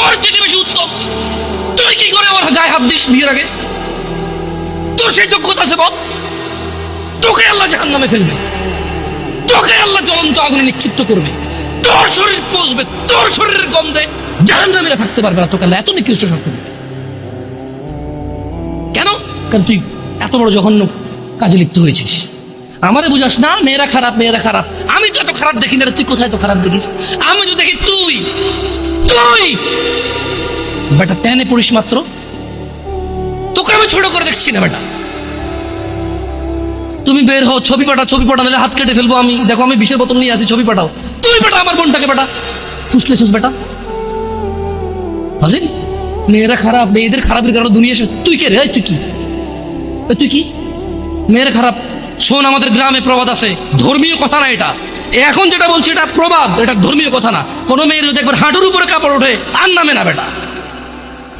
ওর চেয়ে বেশি উত্তম। তুই কি করে ওর গায়ে হাত দিস বিয়ের আগে? তোর সেই যোগ্যতা আছে বল। তোকে আল্লাহ জাহান নামে ফেলবে। তোকে আল্লাহ জ্বলন্ত আগুনে নিক্ষিপ্ত করবে। তোর শরীর পচবে, তোর শরীরের গন্ধে জাহান নামে থাকতে পারবে না। তোকে আল্লাহ এত নিকৃষ্ট শাস্তি দেবে। কেন? কারণ তুই এত বড় জঘন্য কাজে লিপ্ত হয়েছিস। আমারে বুঝাস না, মেয়েরা খারাপ মেয়েরা খারাপ। আমি তো এত খারাপ দেখি না তুই কোথায় তো খারাপ দেখিস? আমি তো দেখি তুই তুই! বেটা, টেনে পড়িস মাত্র। তোকে আমি ছোট করে দেখছি না, বেটা। তুমি বের হও, ছবি পাঠাও ছবি পাঠাও, নাহলে হাত কেটে ফেলব আমি। দেখো, আমি বিষের বোতল নিয়ে আসি, ছবি পাঠাও। তুই বেটা আমার বোনটাকে, বেটা। ফুসলেছিস বেটা। ফাজিল মেয়েরা খারাপ, মেয়েদের খারাপের কারণে দুনিয়া তুই কে রে? তুই কি? তুই কি? মেয়েরা খারাপ। শোন, আমাদের গ্রামে প্রবাদ আছে। ধর্মীয় কথা না এটা। এখন যেটা বলছি, এটা প্রবাদ, এটা ধর্মীয় কথা না। কোনো মেয়ের যদি একবার হাঁটুর উপরে কাপড় ওঠে, আর নামে না বেটা।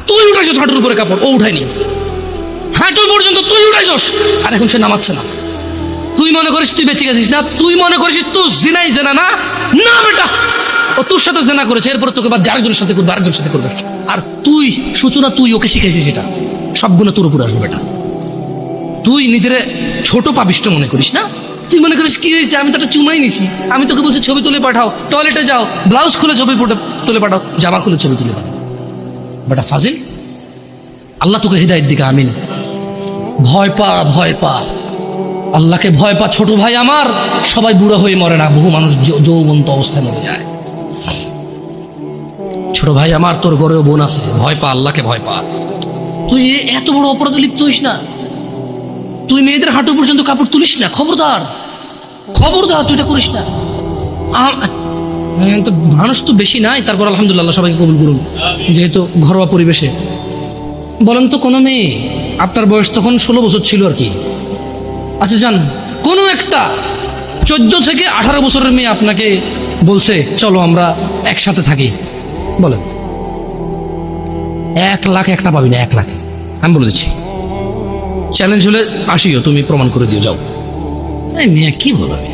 তুই উঠাইছিস হাঁটুর উপরে কাপড়, ও উঠায়নি। হাঁটু পর্যন্ত তুই উঠাইছস, আর এখন সে নামাচ্ছে না। তুই মনে করিস তুই বেঁচে গেছিস না? তুই মনে করিস তুই জিনাই জেনা না? না বেটা। ও তোর সাথে জেনা করেছে, এরপর তোকে বাদ আরেকজনের সাথে করবে, আরেকজনের সাথে করবে। আর তুই, সূচনা, তুই ওকে শিখেছিস এটা। সবগুলো তোর উপরে আসবে বেটা। তুই নিজের ছোট পাবিষ্ট মনে করিস না? তুই মনে করিস কি হয়েছে? আমি তো একটা চুমাই নিছি। আমি তোকে বলছি, ছবি তুলে পাঠাও। টয়লেটে যাও। ব্লাউজ খুলে ছবি তুলে পাঠাও। জামা খুলে ছবি তুলে পাঠাও। বেটা ফাজিল, আল্লাহ তোকে হৃদায়ের দিকে, আমিন। ভয় পা ভয় পা। আল্লাহকে ভয় পা, ছোট ভাই আমার। সবাই বুড়ো হয়ে মরে না, বহু মানুষ যৌবন্ত অবস্থায় মরে যায়। ছোট ভাই আমার, তোর ঘরেও বোন আছে। ভয় পা, আল্লাহকে ভয় পা। তুই এত বড় অপরাধে লিপ্ত হইস না। তুই মেয়েদের হাঁটু পর্যন্ত কাপড় তুলিস না, খবরদার। খবরদার, তুই করিস না। তো মানুষ তো বেশি নাই, তারপর আলহামদুলিল্লাহ সবাইকে কবুল করুন, যেহেতু ঘরোয়া পরিবেশে। বলেন তো কোনো মেয়ে, আপনার বয়স তখন ষোলো বছর ছিল আর কি। আচ্ছা যান কোনো একটা চোদ্দ থেকে আঠারো বছরের মেয়ে আপনাকে বলছে, চলো আমরা একসাথে থাকি। বলেন। এক লাখ একটা পাবি না, এক লাখ। আমি বলে দিচ্ছি। চ্যালেঞ্জ হলে আসিও, তুমি প্রমাণ করে দিও, যাও। মেয়ে কি বলবে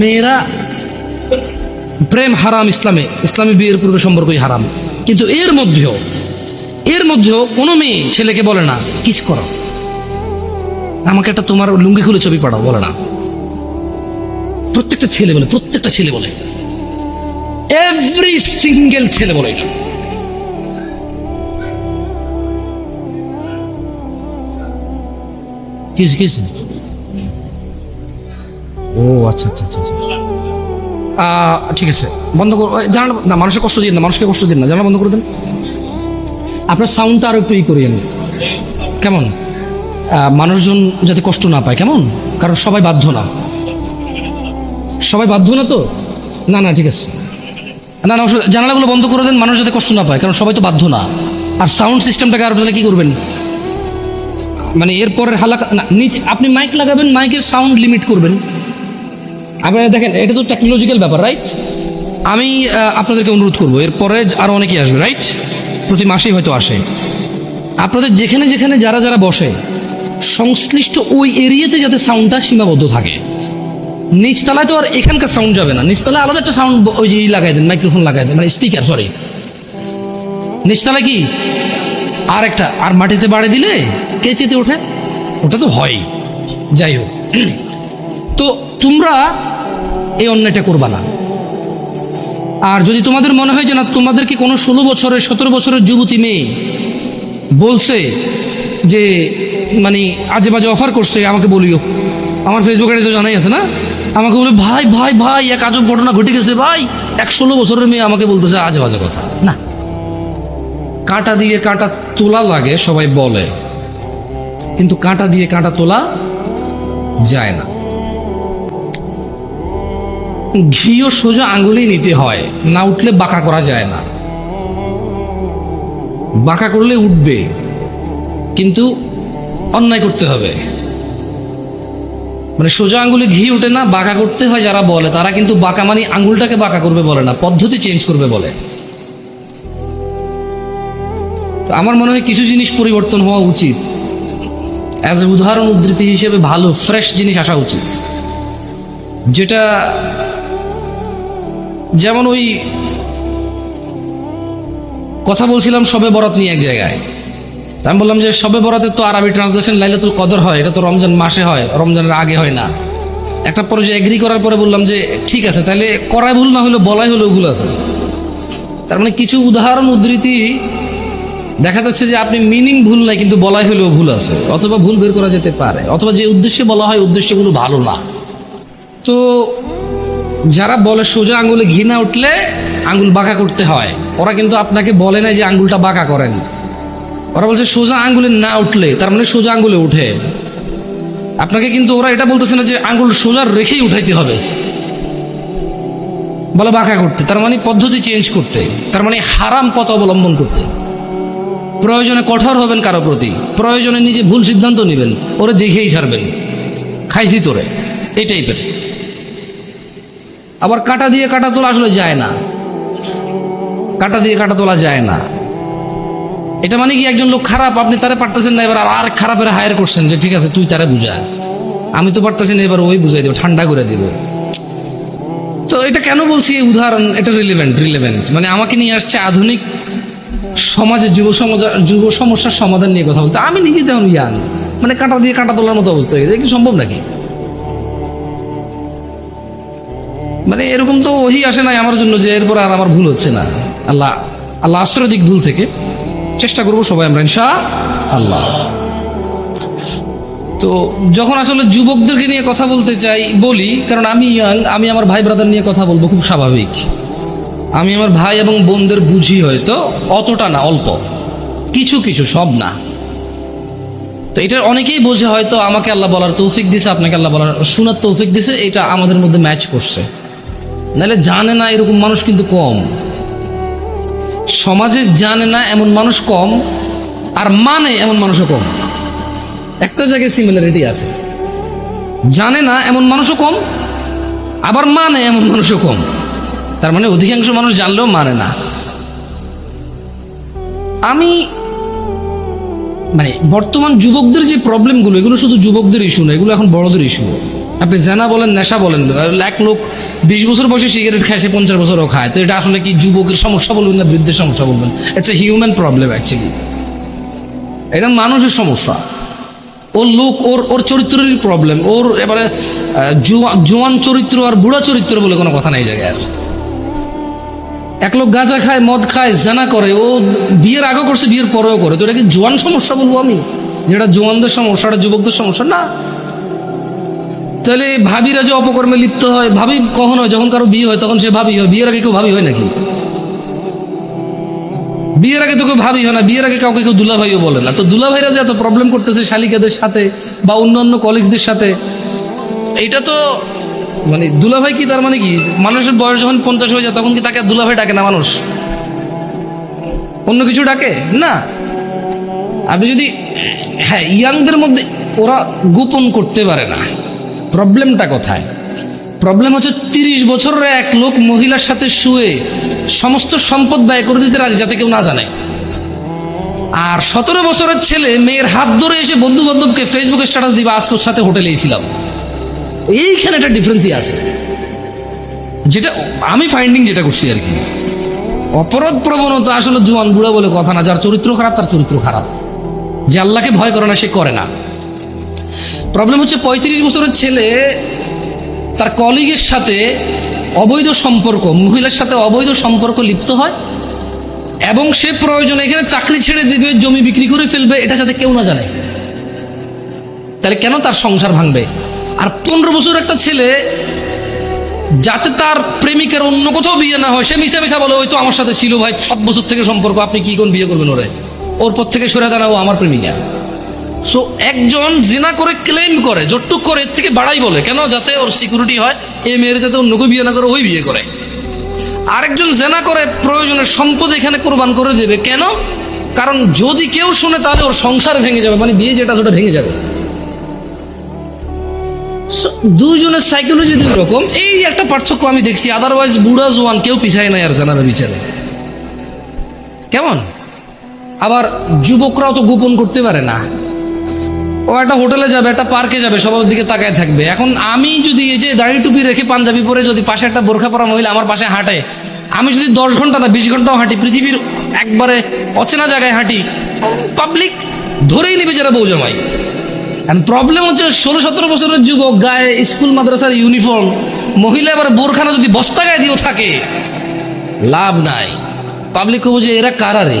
মেয়েরা প্রেম হারাম ইসলামে ইসলামী বিয়ের পূর্বে সম্পর্কই হারাম। কিন্তু এর মধ্যেও এর মধ্যেও কোনো মেয়ে ছেলেকে বলে না কিস করো। আমাকে একটা তোমার লুঙ্গি খুলে ছবি পাঠাও বলে না। প্রত্যেকটা ছেলে বলে প্রত্যেকটা ছেলে বলে। এভরি সিঙ্গেল ছেলে বলে এটা। কি হয়েছে, কি হয়েছে? ও আচ্ছা আচ্ছা আচ্ছা আচ্ছা ঠিক আছে। বন্ধ কর জানালা না, মানুষের কষ্ট দিন না, মানুষকে কষ্ট দিন না। জানালা বন্ধ করে দেন। আপনার সাউন্ডটা আরও একটু ই করিয়েন কেমন? মানুষজন যাতে কষ্ট না পায়, কেমন? কারণ সবাই বাধ্য না। সবাই বাধ্য না তো? না না, ঠিক আছে। না না জানালাগুলো বন্ধ করে দেন, মানুষ যাতে কষ্ট না পায়, কারণ সবাই তো বাধ্য না। আর সাউন্ড সিস্টেমটাকে আর তাহলে কি করবেন? মানে এরপরের হালাকা না, নিচ আপনি মাইক লাগাবেন মাইকের সাউন্ড লিমিট করবেন। আপনারা দেখেন, এটা তো টেকনোলজিক্যাল ব্যাপার রাইট আমি আপনাদেরকে অনুরোধ করব, এরপরে আরও অনেকেই আসবে রাইট প্রতি মাসেই হয়তো আসে। আপনাদের যেখানে যেখানে যারা যারা বসে, সংশ্লিষ্ট ওই এরিয়াতে যাতে সাউন্ডটা সীমাবদ্ধ থাকে। নিচতলায় তো আর এখানকার সাউন্ড যাবে না। নিচতলায় আলাদা একটা সাউন্ড ওই যে লাগাই দেন মাইক্রোফোন লাগাই দেন মানে স্পিকার সরি নিচতলায় কি? আর একটা, আর মাটিতে বাড়ি দিলে কে চেতে ওঠে? ওটা তো হয়। যাই হোক। তো তোমরা এই অন্যায়টা করবা না। আর যদি তোমাদের মনে হয় যে না তোমাদেরকে কোনো ষোলো বছরের, সতেরো বছরের যুবতী মেয়ে বলছে যে মানে আজে বাজে অফার করছে, আমাকে বলিও। আমার ফেসবুকে তো জানাই আছে না? আমাকে বলে, ভাই ভাই ভাই, এক আজব ঘটনা ঘটে গেছে, ভাই। এক ষোলো বছরের মেয়ে আমাকে বলতেছে আজে বাজে কথা। না। কাঁটা দিয়ে কাঁটা তোলা লাগে, সবাই বলে। কিন্তু কাঁটা দিয়ে কাঁটা তোলা যায় না। ঘিও সোজা আঙ্গুলেই নিতে হয়, না উঠলে বাঁকা করা যায় না। বাঁকা করলে উঠবে, কিন্তু অন্যায় করতে হবে। মানে সোজা আঙ্গুলে ঘি উঠে না, বাঁকা করতে হয় যারা বলে, তারা কিন্তু বাঁকা মানে আঙ্গুলটাকে বাঁকা করবে বলে না, পদ্ধতি চেঞ্জ করবে বলে। তো আমার মনে হয় কিছু জিনিস পরিবর্তন হওয়া উচিত। অ্যাজ এ উদাহরণ উদ্ধৃতি হিসেবে ভালো ফ্রেশ জিনিস আসা উচিত। যেটা যেমন ওই কথা বলছিলাম সবে বরাত নিয়ে এক জায়গায়। আমি বললাম যে সবে বরাতে তো আরবি ট্রান্সলেশন লাইলাতুল কদর হয়, এটা তো রমজান মাসে হয়, রমজানের আগে হয় না। একটা পর্যায়ে এগ্রি করার পরে বললাম যে ঠিক আছে, তাহলে করাই ভুল না হলে বলাই হলেও ভুল আছে। তার মানে কিছু উদাহরণ, উদ্ধৃতি দেখা যাচ্ছে যে আপনি মিনিং ভুল নাই, কিন্তু বলাই হলেও ভুল আছে, অথবা ভুল বের করা যেতে পারে, অথবা যে উদ্দেশ্যে বলা হয় উদ্দেশ্যগুলো ভালো না। তো যারা বলে সোজা আঙ্গুলে ঘি না উঠলে আঙ্গুল বাঁকা করতে হয়, ওরা কিন্তু আপনাকে বলে না যে আঙ্গুলটা বাঁকা করেন। ওরা বলছে সোজা আঙ্গুলে না উঠলে, তার মানে সোজা আঙ্গুলে উঠে। আপনাকে কিন্তু ওরা এটা বলতেছে না যে আঙ্গুল সোজা রেখেই উঠাইতে হবে। বলে বাঁকা করতে, তার মানে পদ্ধতি চেঞ্জ করতে, তার মানে হারাম পথ অবলম্বন করতে। প্রয়োজনে কঠোর হবেন কারও প্রতি, প্রয়োজনে নিজে ভুল সিদ্ধান্ত নেবেন, ওরে দেখেই ছাড়বেন। খাইছি তোরে, এই টাইপের আবার কাটা দিয়ে কাটা তোলা আসলে যায় না। কাটা দিয়ে কাটা তোলা যায় না। এটা মানে কি একজন লোক খারাপ? আপনি তারে পারতেছেন না, এবার আর খারাপের হায়ার করছেন যে, ঠিক আছে, তুই তারে বুঝা। আমি তো পারতেছি না, এবার ওই বুঝাই দেবো, ঠান্ডা করে দিব। তো এটা কেন বলছি এই উদাহরণ? এটা রিলেভেন্ট রিলেভেন্ট মানে আমাকে নিয়ে আসছে আধুনিক সমাজে যুব সমাজ যুব সমস্যার সমাধান নিয়ে কথা বলতে। আমি নিজে যেমন ইয়াং মানে কাঁটা দিয়ে কাঁটা তোলার মতো অবস্থা হয়ে কি সম্ভব নাকি? মানে এরকম তো ওহি আসে নাই আমার জন্য যে এরপর আর আমার ভুল হচ্ছে না। আল্লাহ আল্লাহ আশ্রয় দিক ভুল থেকে। চেষ্টা করব সবাই আমরা ইনশা আল্লাহ তো যখন আসলে যুবকদেরকে নিয়ে কথা বলতে চাই, বলি, কারণ আমি ইয়াং আমি আমার ভাই ব্রাদার নিয়ে কথা বলব খুব স্বাভাবিক। আমি আমার ভাই এবং বোনদের বুঝি হয়তো অতটা না, অল্প। কিছু কিছু, সব না। তো এটা অনেকেই বোঝে হয়তো আমাকে আল্লাহ বলার তৌফিক দিছে, আপনাকে আল্লাহ বলার শোনার তৌফিক দিছে, এটা আমাদের মধ্যে ম্যাচ করছে। নাহলে জানে না এরকম মানুষ কিন্তু কম। সমাজে জানে না এমন মানুষ কম, আর মানে এমন মানুষও কম। একটা জায়গায় সিমিলারিটি আছে। জানে না এমন মানুষও কম, আবার মানে এমন মানুষও কম। তার মানে অধিকাংশ মানুষ জানলেও মানে না। আমি মানে বর্তমান যুবকদের যে প্রবলেমগুলো এগুলো শুধু যুবকদের ইস্যু না, এগুলো এখন বড়দের ইস্যু আপনি জানা বলেন, নেশা বলেন। এক লোক বিশ বছর বয়সে সিগারেট খায়, সে পঞ্চাশ বছরও খায়। তো এটা আসলে কি যুবকের সমস্যা বলবেন না বৃদ্ধের সমস্যা বলবেন? It's a human problem actually এটা মানুষের সমস্যা। ওর লোক, ওর ওর চরিত্রেরই প্রবলেম ওর এবারে জোয়ান চরিত্র আর বুড়া চরিত্র বলে কোনো কথা নেই জায়গায় আর। এক লোক গাঁজা খায়, মদ খায়, জানা করে, ও বিয়ের আগে করছে, বিয়ের পরেও করে। তো এটা কি জোয়ান সমস্যা বলব আমি? যেটা জোয়ানদের সমস্যা, এটা যুবকদের সমস্যা? না। তাহলে ভাবিরা যে অপকর্মে লিপ্ত হয়, ভাবি কখন হয়? যখন কারও বিয়ে হয়, তখন সে ভাবি হয়। বিয়ের আগে কেউ ভাবি হয় নাকি? বিয়ের আগে তো কেউ ভাবি হয় না। বিয়ের আগে কাউকে কেউ দুলাভাইও বলে না। তো দুলাভাইরা যে এত প্রবলেম করতেছে শালিকাদের সাথে বা অন্য অন্য কলিগসদের সাথে এটা তো মানে দুলাভাই কি তার মানে কি? মানুষের বয়স যখন পঞ্চাশ হয়ে যায়, তখন কি তাকে দুলাভাই ডাকে না মানুষ? অন্য কিছু ডাকে? না। আপনি যদি হ্যাঁ ইয়াংদের মধ্যে ওরা গোপন করতে পারে না। প্রবলেমটা কোথায়? প্রবলেম হচ্ছে তিরিশ বছরের এক লোক মহিলার সাথে শুয়ে সমস্ত সম্পদ ব্যয় করে দিতে রাজি যাতে কেউ না জানে। আর সতেরো বছরের ছেলে মেয়ের হাত ধরে এসে বন্ধু বান্ধবকে ফেসবুকে স্ট্যাটাস দিবা, আজকে ওর সাথে হোটেলে ছিলাম। এইখানে একটা ডিফারেন্সই আছে। যেটা আমি ফাইন্ডিং যেটা করছি আর কি। অপরাধ প্রবণতা আসলে জোয়ান বুড়া বলে কথা না, যার চরিত্র খারাপ তার চরিত্র খারাপ। যে আল্লাহকে ভয় করে না, সে করে না। প্রবলেম হচ্ছে পঁয়ত্রিশ বছরের ছেলে তার কলিগের সাথে অবৈধ সম্পর্ক, মহিলার সাথে অবৈধ সম্পর্ক লিপ্ত হয় এবং সে প্রয়োজনে এখানে চাকরি ছেড়ে দিবে, জমি বিক্রি করে ফেলবে, এটা যাতে কেউ না জানে। তাহলে কেন তার সংসার ভাঙবে? আর পনেরো বছর একটা ছেলে যাতে তার প্রেমিকার অন্য কোথাও বিয়ে না হয়, সে মিশা মিশা বলে, ওই তো আমার সাথে ছিল ভাই সাত বছর থেকে সম্পর্ক, আপনি কি কোন বিয়ে করবেন ওরে? ওর পর থেকে সরে দাঁড়াও, আমার প্রেমিকা। সো একজন জিনা করে ক্লেম করে যতটুক করে এর থেকে বাড়াই বলে। কেন? যাতে ওর সিকিউরিটি হয় এই মেয়ের যাতে অন্যকে বিয়ে না করে ওই বিয়ে করে। আরেকজন জেনা করে প্রয়োজনে সম্পদ এখানে কোরবান করে দেবে। কেন? কারণ যদি কেউ শুনে তাহলে ওর সংসার ভেঙে যাবে। মানে বিয়ে যেটা সেটা ভেঙে যাবে। So, দুইজনের সাইকোলজি দুই রকম। এই একটা পার্থক্য আমি দেখছি আদারওয়াইজ বুড়া জোয়ান কেউ পিছায় নাই আর জানার বিচারে। কেমন? আবার যুবকরাও তো গোপন করতে পারে না। ও একটা হোটেলে যাবে, একটা পার্কে যাবে, সবার দিকে তাকায় থাকবে। এখন আমি যদি এই যে দাড়ি টুপি রেখে পাঞ্জাবি পরে যদি পাশে একটা বোরখা পরা মহিলা আমার পাশে হাঁটে, আমি যদি দশ ঘণ্টা না বিশ ঘন্টাও হাঁটি, পৃথিবীর একবারে অচেনা জায়গায় হাঁটি পাবলিক ধরেই নেবে যারা বউ জামাই। প্রবলেম হচ্ছে ষোলো, সতেরো বছরের যুবক গায়ে স্কুল, মাদ্রাসার ইউনিফর্ম মহিলা এবার বোরখানা যদি বস্তা গায়ে দিয়েও থাকে, লাভ নাই। পাবলিক কবো যে, এরা কারারে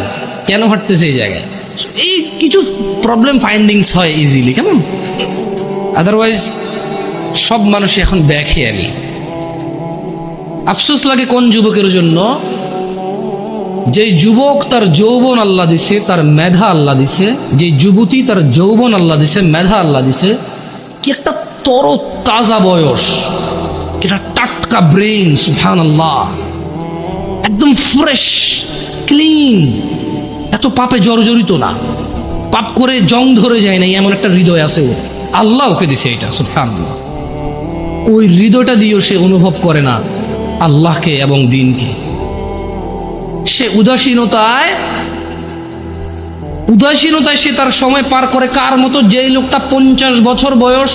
কেন হাঁটতেছে এই জায়গায়? এই কিছু প্রবলেম ফাইন্ডিংস হয় ইজিলি কেমন? আদারওয়াইজ সব মানুষই এখন ব্যাখেয়ালি আফসোস লাগে কোন যুবকের জন্য? যে যুবক তার যৌবন আল্লাহ দিছে, তার মেধা আল্লাহ দিছে, যে যুবতী তার যৌবন আল্লাহ দিছে, মেধা আল্লাহ দিছে, কি একটা তর তাজা বয়স, কি একটা টাটকা ব্রেন সুফান আল্লাহ একদম ফ্রেশ ক্লিন এত পাপে জর্জরিত না। পাপ করে জং ধরে যায় না এমন একটা হৃদয় আছে। ওর আল্লাহ ওকে দিছে এটা সুফান ওই হৃদয়টা দিয়েও সে অনুভব করে না আল্লাহকে এবং দিনকে। সে উদাসীনতায় উদাসীনতায় সে তার সময় পার করে কার মতো? যেই লোকটা পঞ্চাশ বছর বয়স,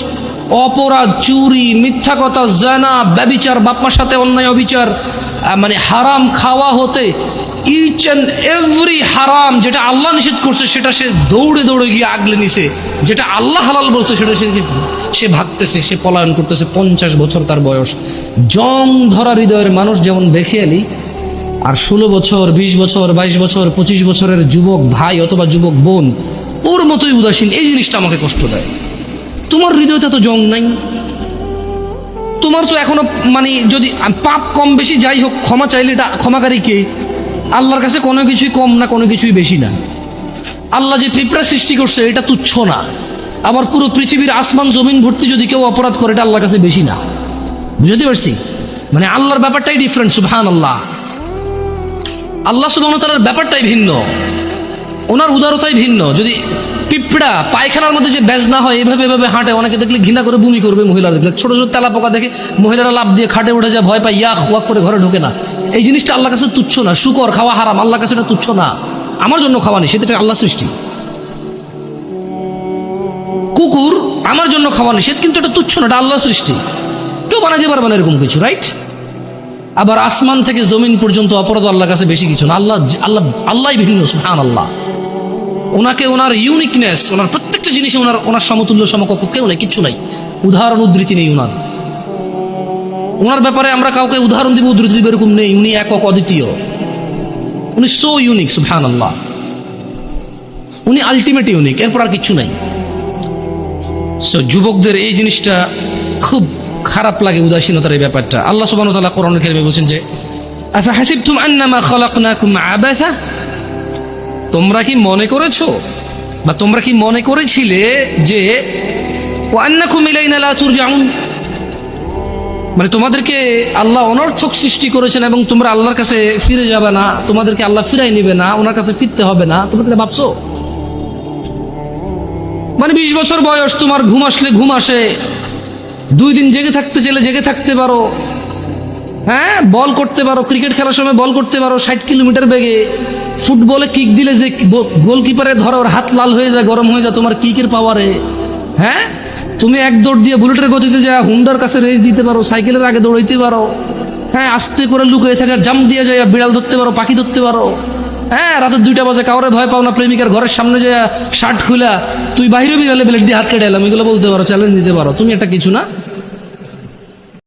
অপরাধ, চুরি, মিথ্যা কথা, জানা, ব্যবিচার, বাপমার সাথে অন্যায়, অবিচার মানে হারাম খাওয়া হতে ইচ অ্যান্ড এভরি হারাম যেটা আল্লাহ নিষেধ করছে, সেটা সে দৌড়ে দৌড়ে গিয়ে আগলে নিছে। যেটা আল্লাহ হালাল বলছে, সেটা সে সে ভাগতেছে, সে পলায়ন করতেছে পঞ্চাশ বছর তার বয়স। জং ধরা হৃদয়ের মানুষ যেমন বেখেয়ালি, আর ষোলো বছর, বিশ বছর, বাইশ বছর, পঁচিশ বছরের যুবক ভাই অথবা যুবক বোন, ওর মতোই উদাসীন, এই জিনিসটা আমাকে কষ্ট দেয়। তোমার হৃদয়তে তো জং নাই। তোমার তো এখনও মানে যদি পাপ কম বেশি যাই হোক, ক্ষমা চাইলে এটা ক্ষমাকারী কে? আল্লাহর কাছে কোনো কিছুই কম না, কোনো কিছুই বেশি না। আল্লাহ যে পিঁপড়া সৃষ্টি করছে, এটা তুচ্ছ না। আবার পুরো পৃথিবীর আসমান, জমিন ভর্তি যদি কেউ অপরাধ করে, এটা আল্লাহর কাছে বেশি না। বুঝতে পারছি? মানে আল্লাহর ব্যাপারটাই ডিফারেন্ট সুবহান আল্লাহ আল্লাহ সুবাহতালার ব্যাপারটাই ভিন্ন। ওনার উদারতাই ভিন্ন। যদি পিঁপড়া পায়খানার মধ্যে যে ব্যাজ না হয়, এভাবে এভাবে হাঁটে, অনেকে দেখলে ঘৃণা করে বমি করবে মহিলারা দেখলে। ছোটো ছোটো তেলা পোকা দেখে মহিলারা লাভ দিয়ে খাটে উঠে যায়, ভয় পায় ইয়াক ওয়াক করে ঘরে ঢোকে না। এই জিনিসটা আল্লাহর কাছে তুচ্ছ না। শুকর, খাওয়া হারাম আল্লাহ কাছে এটা তুচ্ছ না। আমার জন্য খাওয়া নেই, সেটা আল্লাহ সৃষ্টি। কুকুর আমার জন্য খাওয়া নেই নিষেধ কিন্তু এটা তুচ্ছ না, এটা আল্লাহ সৃষ্টি। কেউ বানাতে পারবে না এরকম কিছু রাইট আবার আসমান থেকে জমিন পর্যন্ত অপরাধ আল্লাহ কাছে বেশি কিছু না। আল্লাহ আল্লাহ আল্লাহ ভিন্ন সুহান আল্লাহ ওনাকে ওনার ইউনিকনেস ওনার প্রত্যেকটা জিনিসে ওনার ওনার সমতুল্য, সমকক্ষ কেউ নেই কিছু নাই। উদাহরণ উদ্ধৃতি নেই ওনার ওনার ব্যাপারে আমরা কাউকে উদাহরণ দিব, উদ্ধৃতি দিব এরকম নেই। উনি একক অদ্বিতীয়। উনি সো ইউনিক সুহান আল্লাহ উনি আলটিমেট ইউনিক এরপর আর কিছু নাই। সো যুবকদের এই জিনিসটা খুব খারাপ লাগে, উদাসীনতার এই ব্যাপারটা। আল্লাহ সুবহানাহু ওয়া তাআলা কোরআনের কারিমে বলেন যে আফা হাসিবতুম আন্নামা খালাকনাকুম আবাথা তোমরা কি মনে করেছ? বা তোমরা কি মনে করেছিলে যে মানে তোমাদেরকে আল্লাহ অনর্থক সৃষ্টি করেছেন এবং তোমরা আল্লাহর কাছে ফিরে যাবে না, তোমাদেরকে আল্লাহ ফিরাই নেবে না, ওনার কাছে ফিরতে হবে না। তোমরা এটা ভাবছ? মানে বিশ বছর বয়স, তোমার ঘুম আসলে ঘুম আসে। দুই দিন জেগে থাকতে চাইলে জেগে থাকতে পারো। হ্যাঁ বল করতে পারো ক্রিকেট খেলার সময় বল করতে পারো, ষাট কিলোমিটার বেগে। ফুটবলে কিক দিলে যে গোলকিপারে ধরো ওর হাত লাল হয়ে যায়, গরম হয়ে যায়, তোমার কিকের পাওয়ারে হ্যাঁ? তুমি এক দৌড় দিয়ে বুলেটের গতিতে যা হুন্ডার কাছে রেস দিতে পারো সাইকেলের আগে দৌড়াইতে পারো। হ্যাঁ আস্তে করে লুকিয়ে থাকা জাম দিয়ে যায়, বিড়াল ধরতে পারো, পাখি ধরতে পারো। হ্যাঁ রাতের দুইটা বাজে, কাউরে ভয় পাও না, প্রেমিকার ঘরের সামনে যে শার্ট খুলা, তুই বাইরে বিড়ালে ব্লেড দিয়ে হাত কেটে এলাম এগুলো বলতে পারো চ্যালেঞ্জ দিতে পারো। তুমি একটা কিছু না?